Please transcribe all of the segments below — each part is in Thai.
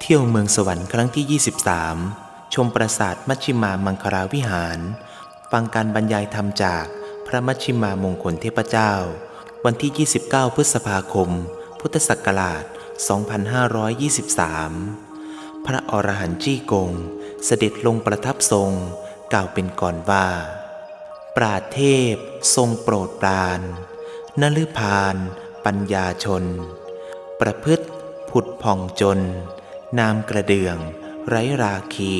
เที่ยวเมืองสวรรค์ครั้งที่ 23 ชมปราสาทมัชชิมามังคลาวิหาร ฟังการบรรยายธรรมจากพระมัชชิมามงคลเทพเจ้า วันที่ 29 พฤษภาคม พุทธศักราช 2523 พระอรหันต์จี้กง เสด็จลงประทับทรง กล่าวเป็นก่อนว่า ปราเทพ ทรงโปรดปรานนฤพาน ปัญญาชน ประพฤติ ผุดผ่องจน นามกระเดือง ไร้ราคี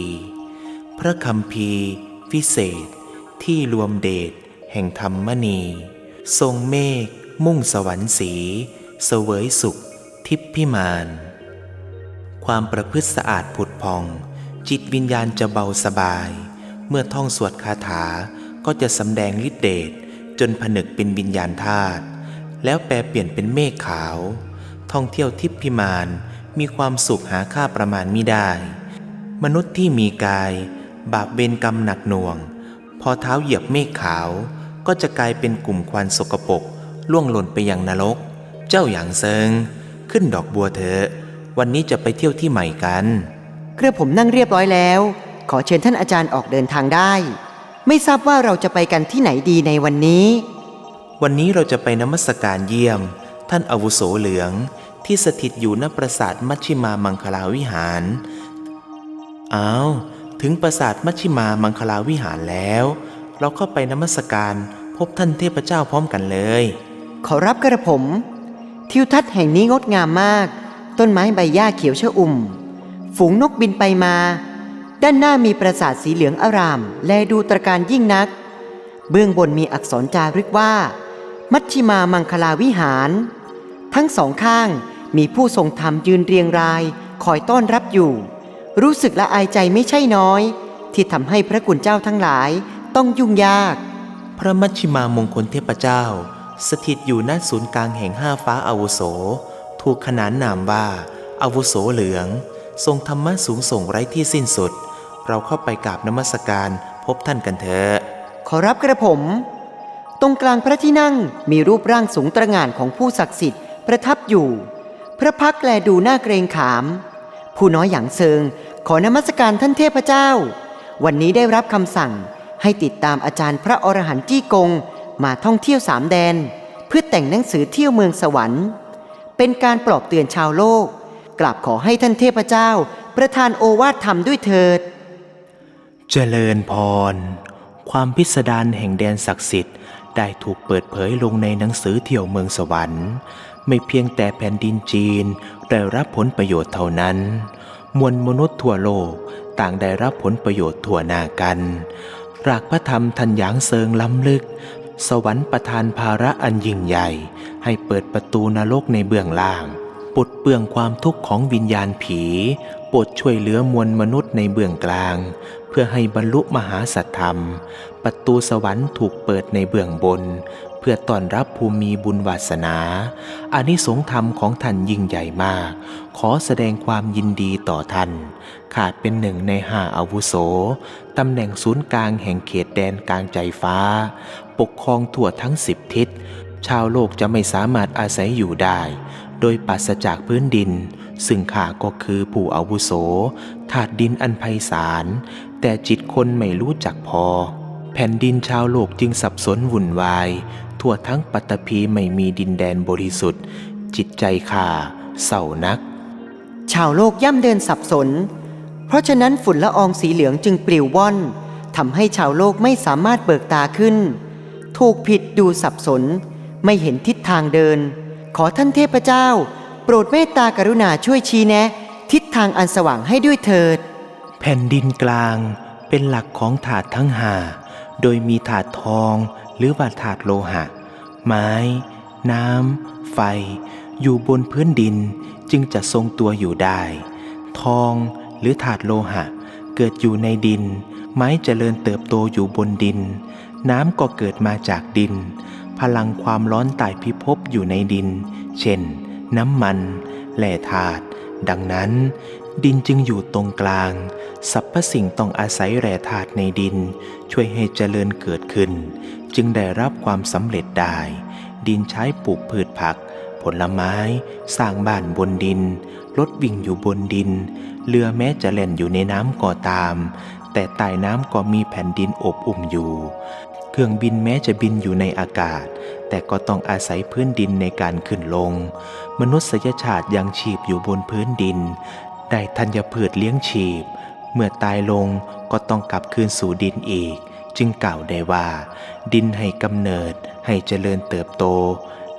พระคำพีร์วิเศษ ที่รวมเดชแห่งธรรมณีทรงเมฆมุ่งสวรรค์สี เสวยสุข ทิพพิมาน ความประพฤติสะอาดผุดพอง จิตวิญญาณจะเบาสบาย เมื่อท่องสวดคาถาก็จะสำแดงฤทธิเดชจนผนึกเป็นวิญญาณธาตุแล้วแปลเปลี่ยนเป็นเมฆขาว ท่องเที่ยวทิพพิมานมีความสุขหาค่าประมาณมิได้ มนุษย์ที่มีกาย บาปเวรกรรมหนักหน่วง พอเท้าเหยียบเมฆขาว ก็จะกลายเป็นกลุ่มควันสกปรกล่วงหล่นไปยังนรก เจ้าอย่างเซิง ขึ้นดอกบัวเถอะ วันนี้จะไปเที่ยวที่ใหม่กันกระผมนั่งเรียบร้อยแล้ว ขอเชิญท่านอาจารย์ออกเดินทางได้ ไม่ทราบว่าเราจะไปกันที่ไหนดีในวันนี้ วันนี้เราจะไปนมัสการเยี่ยม ท่านอาวุโสเหลืองที่สถิตอยู่ณปราสาทมัชชิมามังคลาวิหารอ้าวถึงปราสาทมัชชิมามังคลาวิหารแล้ว เราเข้าไปนมัสการพบท่านเทพเจ้าพร้อมกันเลย ขอรับกระผม ทิวทัศน์แห่งนี้งดงามมาก ต้นไม้ใบหญ้าเขียวชอุ่ม ฝูงนกบินไปมา ด้านหน้ามีปราสาทสีเหลืองอาราม แลดูตระการยิ่งนัก เบื้องบนมีอักษรจารึกว่า มัชชิมามังคลาวิหาร ทั้งสองข้างมีผู้ทรงธรรมยืนเรียงราย คอยต้อนรับอยู่ รู้สึกละอายใจไม่ใช่น้อย ที่ทำให้พระกุณเจ้าทั้งหลายต้องยุ่งยาก พระมัชชิมามงคลเทพเจ้า สถิตอยู่ณศูนย์กลางแห่งห้าฟ้าอาวุโส ถูกขนานนามว่าอาวุโสเหลือง ทรงธรรมะสูงส่งไร้ที่สิ้นสุด เราเข้าไปกราบนมัสการพบท่านกันเถอะขอรับกระผม ตรงกลางพระที่นั่งมีรูปร่างสูงตระหง่านของผู้ศักดิ์สิทธิ์ ประทับอยู่ พระพักตร์แลดูน่าเกรงขาม ผู้น้อยอย่างเซิงขอนมัสการท่านเทพเจ้า วันนี้ได้รับคำสั่งให้ติดตามอาจารย์พระอรหันต์จี้กง มาท่องเที่ยวสามแดน เพื่อแต่งหนังสือเที่ยวเมืองสวรรค์ เป็นการปลอบเตือนชาวโลกกราบขอให้ท่านเทพเจ้า ประทานโอวาทธรรมด้วยเถิด เจริญพร ความพิสดารแห่งแดนศักดิ์สิทธิ์ได้ถูกเปิดเผยลงในหนังสือเที่ยวเมืองสวรรค์ ไม่เพียงแต่แผ่นดินจีนได้รับผลประโยชน์เท่านั้น มวลมนุษย์ทั่วโลกต่างได้รับผลประโยชน์ทั่วหน้ากันรากพระธรรมทันหยางเซิงล้ำลึก สวรรค์ประทานภาระอันยิ่งใหญ่ ให้เปิดประตูนรกในเบื้องล่างปลดเปลื้องความทุกข์ของวิญญาณผีโปรดช่วยเหลือมวลมนุษย์ในเบื้องกลาง เพื่อให้บรรลุมหาสัตธรรม ประตูสวรรค์ถูกเปิดในเบื้องบน เพื่อต้อนรับภูมิบุญวาสนาอานิสงธรรมของท่านยิ่งใหญ่มาก ขอแสดงความยินดีต่อท่าน ขาดเป็นหนึ่งในห้าอาวุโส ตำแหน่งศูนย์กลางแห่งเขตแดนกลางใจฟ้า ปกครองทั่วทั้งสิบทิศ ชาวโลกจะไม่สามารถอาศัยอยู่ได้ โดยปราศจากพื้นดิน ซึ่งข้าก็คือผู้อาวุโส ถาดดินอันไพศาล แต่จิตคนไม่รู้จักพอ แผ่นดินชาวโลกจึงสับสนวุ่นวาย ทั่วทั้งปัตตภีไม่มีดินแดนบริสุทธิ์ จิตใจข้าเศร้านัก ชาวโลกย่ำเดินสับสน เพราะฉะนั้นฝุ่นละอองสีเหลืองจึงปลิวว่อนทำให้ชาวโลกไม่สามารถเบิกตาขึ้น ถูกผิดดูสับสน ไม่เห็นทิศทางเดิน ขอท่านเทพเจ้า โปรดเมตตากรุณาช่วยชี้แนะ ทิศทางอันสว่างให้ด้วยเถิด แผ่นดินกลางเป็นหลักของถาดทั้งห้าโดยมีถาดทอง หรือว่าถาดโลหะ ไม้ น้ำ ไฟ อยู่บนพื้นดินจึงจะทรงตัวอยู่ได้ ทองหรือถาดโลหะ เกิดอยู่ในดิน ไม้เจริญเติบโตอยู่บนดิน น้ำก็เกิดมาจากดิน พลังความร้อนตายพิภพอยู่ในดิน เช่น น้ำมัน แหล่ธาตุดังนั้น ดินจึงอยู่ตรงกลาง สรรพสิ่งต้องอาศัยแร่ธาตุในดิน ช่วยให้เจริญเกิดขึ้น จึงได้รับความสำเร็จได้ ดินใช้ปลูกพืชผัก ผลไม้ สร้างบ้านบนดิน รถวิ่งอยู่บนดิน เรือแม้จะเล่นอยู่ในน้ำก็ตาม แต่ใต้น้ำก็มีแผ่นดินอบอุ่มอยู่ เครื่องบินแม้จะบินอยู่ในอากาศ แต่ก็ต้องอาศัยพื้นดินในการขึ้นลง มนุษยชาติยังชีพอยู่บนพื้นดิน ได้ธัญพืชเลี้ยงชีพ เมื่อตายลงก็ต้องกลับคืนสู่ดินอีก จึงกล่าวได้ว่า ดินให้กำเนิดให้เจริญเติบโต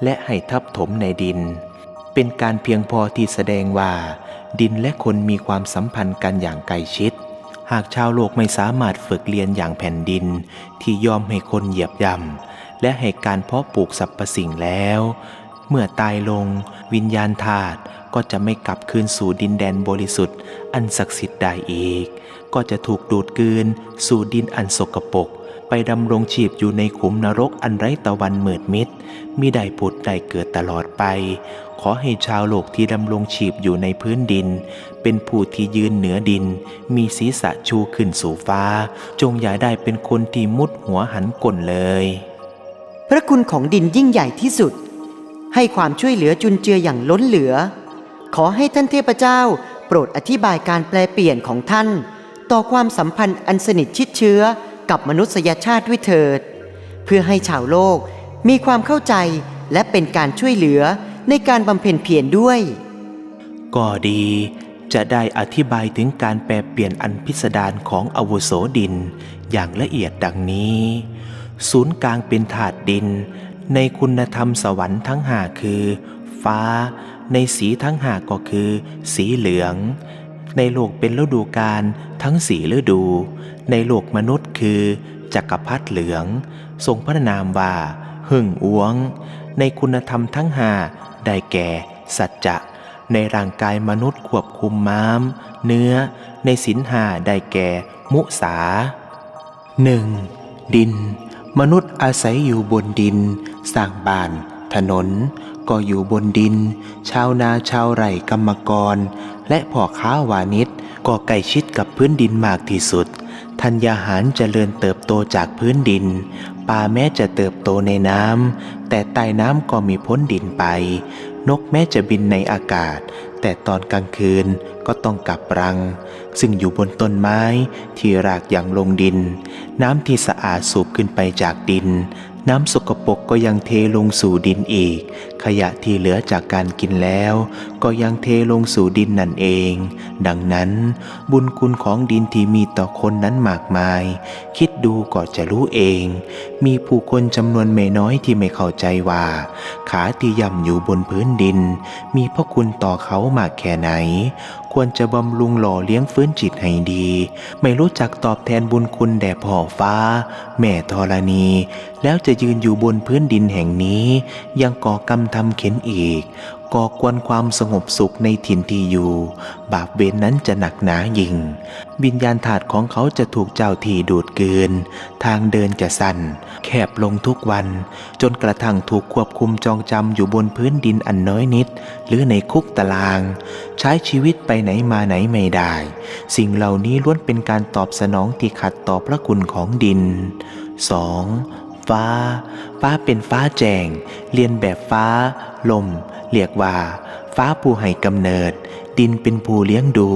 และให้ทับถมในดิน เป็นการเพียงพอที่แสดงว่า ดินและคนมีความสัมพันธ์กันอย่างใกล้ชิด หากชาวโลกไม่สามารถฝึกเรียนอย่างแผ่นดิน ที่ยอมให้คนเหยียบย่ำและให้การเพาะปลูกสรรพสิ่งแล้ว เมื่อตายลง วิญญาณธาตุก็จะไม่กลับคืนสู่ดินแดนบริสุทธิ์ อันศักดิ์สิทธิ์ได้อีก ก็จะถูกดูดกลืน สู่ดินอันสกปรกไปดำรงชีพอยู่ในขุมนรกอันไร้ตะวันมืดมิดมิได้ผุดได้เกิดตลอดไป ขอให้ชาวโลกที่ดำรงชีพอยู่ในพื้นดิน เป็นผู้ที่ยืนเหนือดิน มีศีรษะชูขึ้นสู่ฟ้า จงอย่าได้เป็นคนที่มุดหัวหันก้นเลย พระคุณของดินยิ่งใหญ่ที่สุด ให้ความช่วยเหลือจุนเจืออย่างล้นเหลือ ขอให้ท่านเทพเจ้า โปรดอธิบายการแปลเปลี่ยนของท่าน ต่อความสัมพันธ์อันสนิทชิดเชื้อกับมนุษยชาติด้วยเถิด เพื่อให้ชาวโลกมีความเข้าใจและเป็นการช่วยเหลือในการบำเพ็ญเพียรด้วย ก็ดีจะได้อธิบายถึงการแปลเปลี่ยนอันพิสดารของอวุโสดิน อย่างละเอียดดังนี้ ศูนย์กลางเป็นถาดดิน ในคุณธรรมสวรรค์ทั้งหาคือ ฟ้า ในสีทั้งหาก็คือ สีเหลือง ในโลกเป็นฤดูกาลทั้งสีฤดู ในโลกมนุษย์คือจักรพรรดิเหลือง ทรงพระนามว่า หึ่งอ้วง ในคุณธรรมทั้งหาได้แก่ สัจจะในร่างกายมนุษย์ควบคุมม้าม เนื้อ ในสินหาได้แก่ มุสา 1. ดิน มนุษย์อาศัยอยู่บนดิน สร้างบ้าน ถนน ก็อยู่บนดิน ชาวนาชาวไร่กรรมกร และพ่อค้าวานิชก็ใกล้ชิดกับพื้นดินมากที่สุดธัญญาหารเจริญเติบโตจากพื้นดินปลาแม้จะเติบโตในน้ำแต่ใต้น้ำก็มีพ้นดินไป นกแม้จะบินในอากาศ แต่ตอนกลางคืนก็ต้องกลับรัง ซึ่งอยู่บนต้นไม้ที่รากอย่างลงดิน น้ำที่สะอาดสูบขึ้นไปจากดิน น้ำสกปรกก็ยังเทลงสู่ดินอีก ขยะที่เหลือจากการกินแล้ว ก็ยังเทลงสู่ดินนั่นเอง ดังนั้น บุญคุณของดินที่มีต่อคนนั้นมากมาย คิดดูก็จะรู้เอง มีผู้คนจำนวนไม่น้อยที่ไม่เข้าใจว่า ขาที่ย่ำอยู่บนพื้นดิน มีพระคุณต่อเขามากแค่ไหน ควรจะบำรุงหล่อเลี้ยงฟื้นจิตให้ดี ไม่รู้จักตอบแทนบุญคุณแด่พ่อฟ้า แม่ธรณี แล้วจะยืนอยู่บนพื้นดินแห่งนี้ ยังก่อกรรมทำเข็นอีก ก่อกวนความสงบสุขในถิ่นที่อยู่ บาปเวรนนั้นจะหนักหนายิ่ง วิญญาณถาดของเขาจะถูกเจ้าที่ดูดเกินทางเดินจะสั่น แคบลงทุกวัน จนกระทั่งถูกควบคุมจองจำอยู่บนพื้นดินอันน้อยนิด หรือในคุกตาราง ใช้ชีวิตไปไหนมาไหนไม่ได้ สิ่งเหล่านี้ล้วนเป็นการตอบสนองที่ขัดต่อพระคุณของดิน 2. ฟ้า ฟ้าเป็นฟ้าแจง เรียนแบบฟ้า ลม เรียกว่า ฟ้าผู้ให้กำเนิด ดินเป็นผู้เลี้ยงดู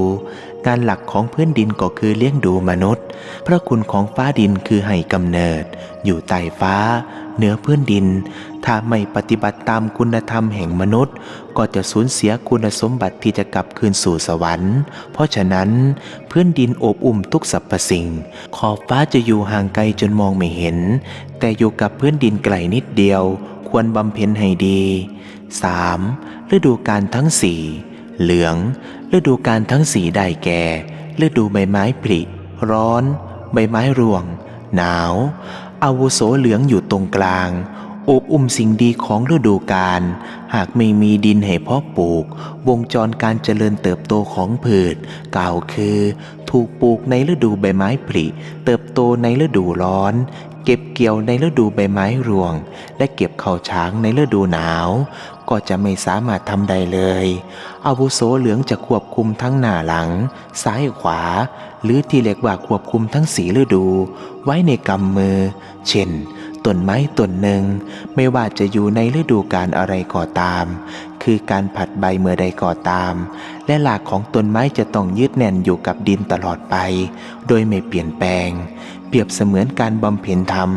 งานหลักของพื้นดินก็คือเลี้ยงดูมนุษย์ พระคุณของฟ้าดินคือให้กำเนิด อยู่ใต้ฟ้า เหนือพื้นดิน ถ้าไม่ปฏิบัติตามคุณธรรมแห่งมนุษย์ ก็จะสูญเสียคุณสมบัติที่จะกลับคืนสู่สวรรค์ เพราะฉะนั้น พื้นดินโอบอุ้มทุกสรรพสิ่ง ขอบฟ้าจะอยู่ห่างไกลจนมองไม่เห็น แต่อยู่กับพื้นดินไกลนิดเดียว ควรบำเพ็ญให้ดี 3. ฤดูกาลทั้งสี่เหลือง ฤดูกาลทั้งสีได้แก่ ฤดูใบไม้ผลิ ร้อน ใบไม้ร่วง หนาวอาวุโสเหลืองอยู่ตรงกลางโอบอุ้มสิ่งดีของฤดูกาลหากไม่มีดินให้เพาะปลูก วงจรการเจริญเติบโตของพืชกล่าวคือ ถูกปลูกในฤดูใบไม้ผลิ เติบโตในฤดูร้อน เก็บเกี่ยวในฤดูใบไม้ร่วง และเก็บเข้าช้างในฤดูหนาว ก็จะไม่สามารถทำได้เลยอาวุโสเหลืองจะควบคุมทั้งหน้าหลัง ซ้ายขวา หรือที่เรียกว่าควบคุมทั้งสีฤดู ไว้ในกำมือ เช่นต้นไม้ต้นหนึ่ง ไม่ว่าจะอยู่ในฤดูกาลอะไรก็ตาม คือการผัดใบเมื่อใดก็ตาม และหลากของต้นไม้จะต้องยึดแน่นอยู่กับดินตลอดไป โดยไม่เปลี่ยนแปลง เปรียบเสมือนการบำเพ็ญธรรม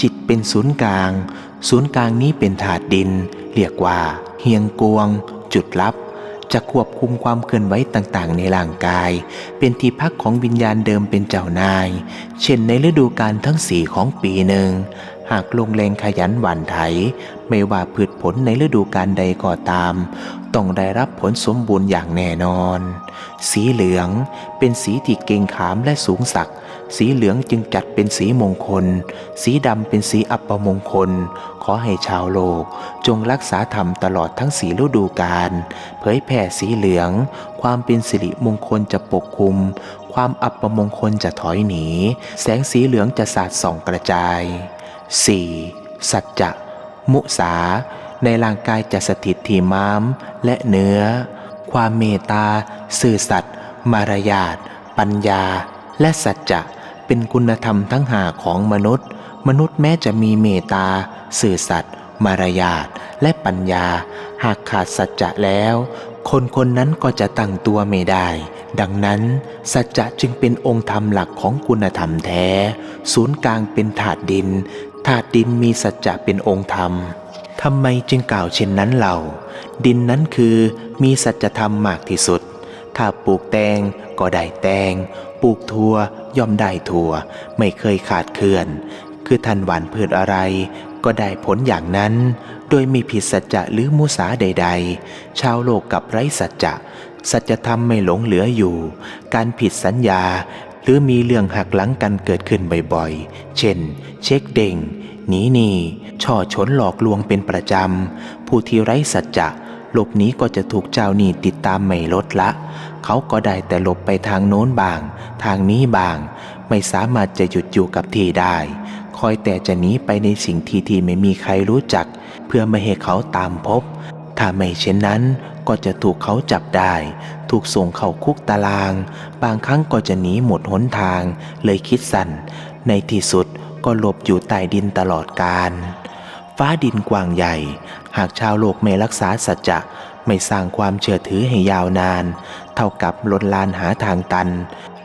จิตเป็นศูนย์กลาง ศูนย์กลางนี้เป็นถาดดิน เรียกว่า เฮียงกวง จุดลับ จะควบคุมความเคลื่อนไหวต่างๆ ในร่างกาย เป็นที่พักของวิญญาณเดิมเป็นเจ้านาย เช่นในฤดูกาลทั้งสี่ของปีหนึ่ง หากลงแรงขยันหว่านไถ ไม่ว่าพืชผลในฤดูกาลใดก็ตาม ต้องได้รับผลสมบูรณ์อย่างแน่นอน สีเหลืองเป็นสีที่เก่งขามและสูงสักด สีเหลืองจึงจัดเป็นสีมงคล สีดำเป็นสีอัปมงคล ขอให้ชาวโลก จงรักษาธรรมตลอดทั้งสีฤดูกาลเผยแผ่สีเหลือง ความเป็นสิริมงคลจะปกคลุม ความอัปมงคลจะถอยหนี แสงสีเหลืองจะสาดส่องกระจาย 4. สัจจะ มุสา ในร่างกายจะสถิตที่ม้ามและเนื้อ ความเมตตา สื่อสัตย์มารยาทปัญญา และสัจจะ เป็นคุณธรรมทั้งหาของมนุษย์ มนุษย์แม้จะมีเมตตา สื่อสัตย์มารยาทและปัญญา หากขาดสัจจะแล้ว คนคนนั้นก็จะตั้งตัวไม่ได้ ดังนั้น สัจจะจึงเป็นองค์ธรรมหลักของคุณธรรมแท้ ศูนย์กลางเป็นถาดดิน ถาดดินมีสัจจะเป็นองค์ธรรมทำไมจึงกล่าวเช่นนั้นเล่าดินนั้นคือมีสัจธรรมมากที่สุด ถ้าปลูกแตง ก็ได้แตง ปลูกถั่วย่อมได้ถั่วไม่เคยขาดเคลื่อน คือท่านหวานพืชอะไร ก็ได้ผลอย่างนั้น โดยมีผิดสัจจะหรือมุสาใด ๆ ชาวโลกกับไร้สัจจะ สัจธรรมไม่หลงเหลืออยู่ การผิดสัญญา หรือมีเรื่องหักหลังกันเกิดขึ้นบ่อยๆ เช่น เช็คเด้งหนีหนีช่อฉนหลอกลวงเป็นประจำ ผู้ที่ไร้สัจจะ หลบหนีก็จะถูกเจ้าหนี้ติดตามไม่ลดละ เขาก็ได้แต่หลบไปทางโน้นบาง ทางนี้บาง ไม่สามารถจะหยุดอยู่กับที่ได้ คอยแต่จะหนีไปในสิ่งที่ที่ไม่มีใครรู้จัก เพื่อไม่ให้เขาตามพบ ถ้าไม่เช่นนั้นก็จะถูกเขาจับได้ ถูกส่งเข้าคุกตาราง บางครั้งก็จะหนีหมดหนทาง เลยคิดสั้นในที่สุดก็หลบอยู่ใต้ดินตลอดกาลฟ้าดินกว้างใหญ่ หากชาวโลกไม่รักษาสัจจะไม่สร้างความเชื่อถือให้ยาวนาน เท่ากับลนลานหาทางตัน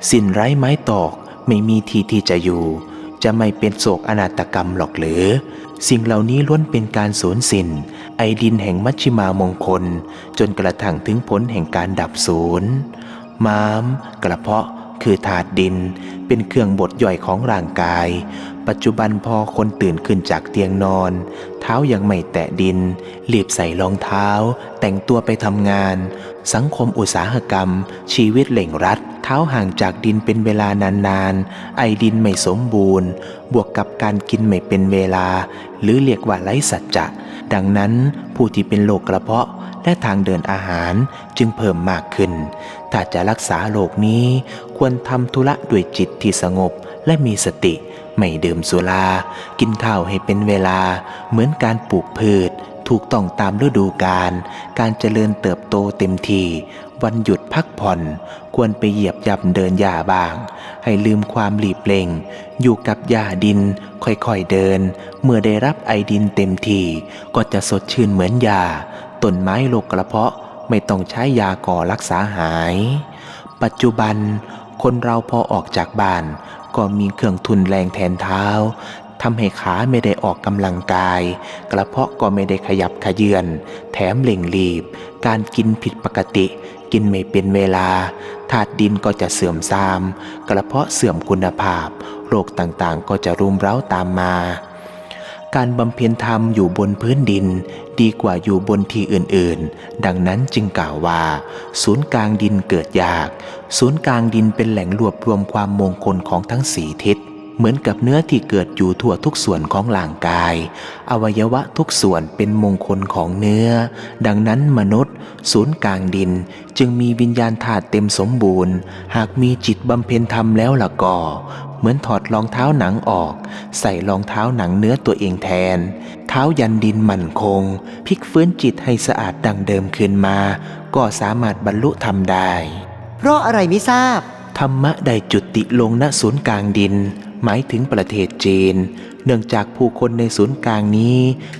สิ้นไร้ไม้ตอกไม่มีที่ที่จะอยู่ จะไม่เป็นโศกอนาตกรรมหรอกหรือ สิ่งเหล่านี้ล้วนเป็นการสูญสิ้นไอดินแห่งมัชชิมามงคล จนกระทั่งถึงผลแห่งการดับศูนย์ม้าม กระเพาะ คือถาดดิน เป็นเครื่องบดย่อยของร่างกาย ปัจจุบันพอคนตื่นขึ้นจากเตียงนอน เท้ายังไม่แตะดิน รีบใส่รองเท้า แต่งตัวไปทำงาน สังคมอุตสาหกรรม ชีวิตเล่งรัด เท้าห่างจากดินเป็นเวลานานๆ ไอดินไม่สมบูรณ์ บวกกับการกินไม่เป็นเวลา หรือเรียกว่าไร้สัจจะ ดังนั้นผู้ที่เป็นโรคกระเพาะและทางเดินอาหารจึงเพิ่มมากขึ้น ถ้าจะรักษาโรคนี้ควรทำธุระด้วยจิตที่สงบและมีสติ ไม่ดื่มสุรา กินข้าวให้เป็นเวลา เหมือนการปลูกพืช ถูกต้องตามฤดูกาลการเจริญเติบโตเต็มทีวันหยุดพักผ่อน ควรไปเหยียบย่ำเดินหญ้าบ้าง ให้ลืมความหลีบเล่ง อยู่กับหญ้าดิน ค่อยๆเดิน เมื่อได้รับไอดินเต็มทีก็จะสดชื่นเหมือนยาต้นไม้โรคกระเพาะ ไม่ต้องใช้ยาก่อรักษาหาย ปัจจุบันคนเราพอออกจากบ้านก็มีเครื่องทุนแรงแทนเท้าทำให้ขาไม่ได้ออกกำลังกาย กระเพาะก็ไม่ได้ขยับขยื่นแถมเล่งรีบ การกินผิดปกติ กินไม่เป็นเวลา ธาตุดินก็จะเสื่อมทราม กระเพาะเสื่อมคุณภาพ โรคต่างๆก็จะรุมเร้าตามมา การบำเพ็ญธรรมอยู่บนพื้นดิน ดีกว่าอยู่บนที่อื่นๆ ดังนั้นจึงกล่าวว่า ศูนย์กลางดินเกิดยาก ศูนย์กลางดินเป็นแหล่งรวบรวมความมงคลของทั้งสีทิศเหมือนกับเนื้อที่เกิดอยู่ทั่วทุกส่วนของร่างกาย อวัยวะทุกส่วนเป็นมงคลของเนื้อ ดังนั้นมนุษย์ ศูนย์กลางดินจึงมีวิญญาณธาตุเต็มสมบูรณ์ หากมีจิตบำเพ็ญธรรมแล้วล่ะก็ เหมือนถอดรองเท้าหนังออก ใส่รองเท้าหนังเนื้อตัวเองแทน เท้ายันดินมั่นคง พลิกฟื้นจิตให้สะอาดดังเดิมคืนมา ก็สามารถบรรลุธรรมได้ เพราะอะไรไม่ทราบ ธรรมะได้จุติลงณศูนย์กลางดิน หมายถึงประเทศจีน เนื่องจากผู้คนในศูนย์กลางนี้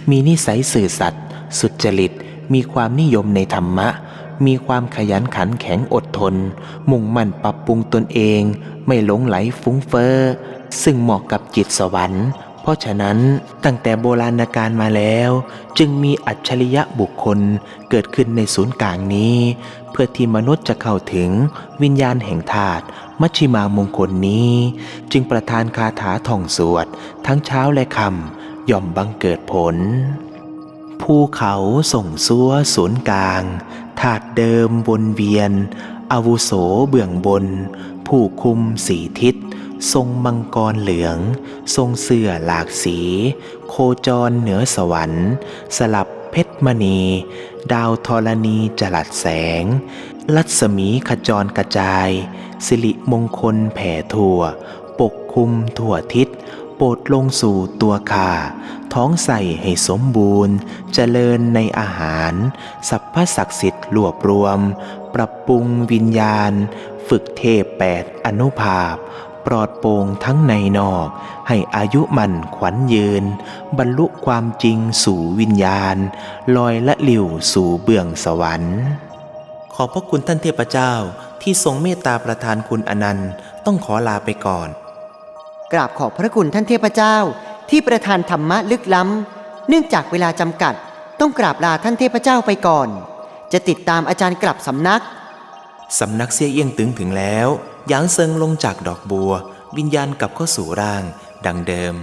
มีนิสัยสื่อสัตย์สุจริตมีความนิยมในธรรมะ มีความขยันขันแข็งอดทน มุ่งมั่นปรับปรุงตนเอง ไม่หลงไหลฟุ้งเฟอ้อ ซึ่งเหมาะกับจิตสวรรค์ เพราะฉะนั้นตั้งแต่โบราณกาลมาแล้ว จึงมีอัจฉริยะบุคคลเกิดขึ้นในศูนย์กลางนี้ เพื่อที่มนุษย์จะเข้าถึงวิญญาณแห่งธาตุมัชชิมามงคลนี้ จึงประทานคาถาท่องสวด ทั้งเช้าและค่ำย่อมบังเกิดผลภูเขาส่งซัวศูนย์กลางถาด เดิมวนเวียน อาวุโสเบื้องบน ผู้คุมสีทิศ ทรงมังกรเหลือง ทรงเสื้อหลากสี โคจรเหนือสวรรค์ สลับเพชรมณี ดาวธรณีจลัดแสง ลัศมีขจรกระจาย สิริมงคลแผ่ทั่ว ปกคุมทั่วทิศ โปรดลงสู่ตัวข้าท้องใส่ให้สมบูรณ์ เจริญในอาหาร สัพพศักดิ์สิทธิ์รวบรวม ปรับปรุงวิญญาณ ฝึกเทพแปดอนุภาพ ปลอดโปร่งทั้งในนอก ให้อายุมันขวัญยืน บรรลุความจริงสู่วิญญาณ ลอยละหลิ่วสู่เบื้องสวรรค์ ขอพระคุณท่านเทพเจ้าที่ทรงเมตตาประทานคุณอนันต์ ต้องขอลาไปก่อน กราบขอบพระคุณท่านเทพเจ้า ที่ประทานธรรมะลึกล้ำ เนื่องจากเวลาจำกัด ต้องกราบลาท่านเทพเจ้าไปก่อน จะติดตามอาจารย์กลับสำนัก สำนักเสียเอี้ยงตึงถึงแล้วหยางเซิงลงจากดอกบัว วิญญาณกลับเข้าสู่ร่าง ดังเดิม